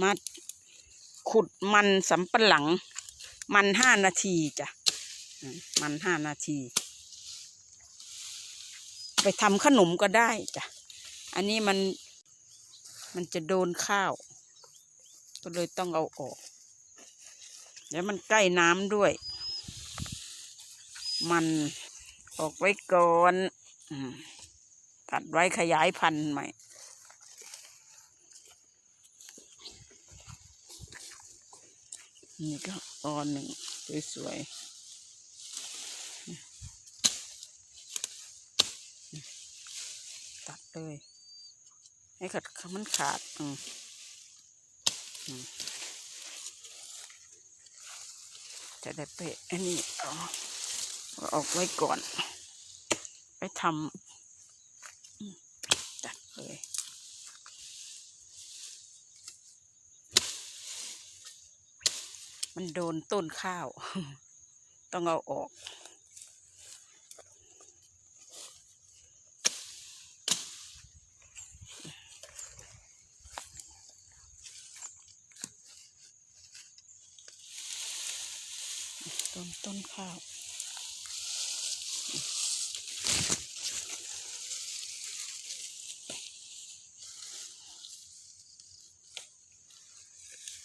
มาขุดมันสำปะหลัง มันห้านาทีจ้ะ มันห้านาที ไปทำขนมก็ได้จ้ะ อันนี้มันมันจะโดนข้าว ก็เลยต้องเอาออก แล้วมันใกล้น้ำด้วย มันออกไว้ก่อนตัดไว้ขยายพันธุ์ใหม่ นี่ก็ออนหนึ่งสวยๆ ตัดเลย ให้ขัดมันขาด อืมจะได้ไปะอันนี้เอาอออกไว้ก่อน ไปทำตัดเลย มันโดนต้นข้าว ต้องเอาออก ต้นต้นข้าว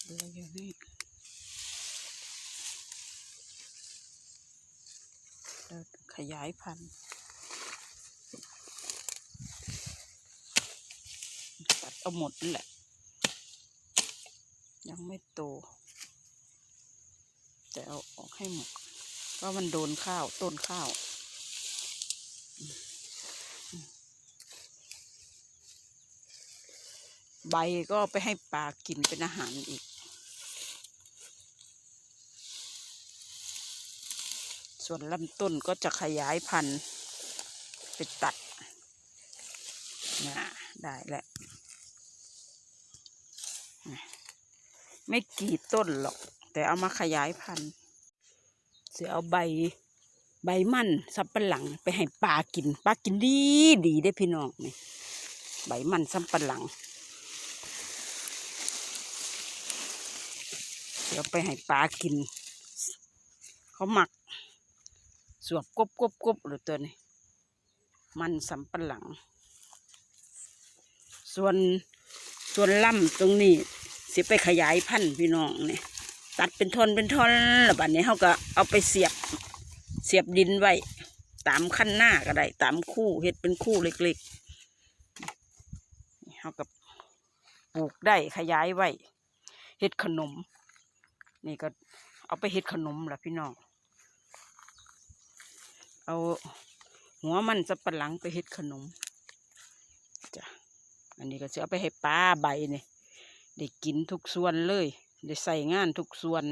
เหลืออยู่นี่เรา ขยายพันธุ์ตัดเอาหมดนั่แหละ ยังไม่โต แต่เอาออกให้หมดเพราะมันโดนข้าวต้นข้าวใบก็ไปให้ปลากินเป็นอาหารอีก ส่วนลำต้นก็จะขยายพันธุ์ไปตัดนะได้แล้วนะไม่กี่ต้นหรอก แต่เอามาขยายพันธุ์จะเอาใบใบมันสับปะหลัง ไปให้ปลากินปลากินดีดีได้พี่น้องนี่ใบมันสับปะหลังเดี๋ยวไปให้ปลากิน เขาหมัก สวบกบกบกบหรือตัวนี้ มันสำปะหลัง ส่วนส่วนล่ำตรงนี้สิไปขยายพันธุ์พี่น้องเนี่ยตัดเป็นท่อนเป็นท่อนแล้วบัดนี้เขาก็เอาไปเสียบเสียบดินไว้ ตามขั้นหน้าก็ได้ ตามคู่เฮ็ดเป็นคู่เล็กๆเขาก็ปลูกได้ขยายไว้เฮ็ดขนม นี่ก็เอาไปเฮ็ดขนมละพี่น้อง เอาหัวมันสับปะหลังไปเฮ็ดขนมจ้ะอันนี้ก็จะเอาไปให้ป้าใบเนี่ยได้กินทุกส่วนเลย ได้ใส่งานทุกส่วน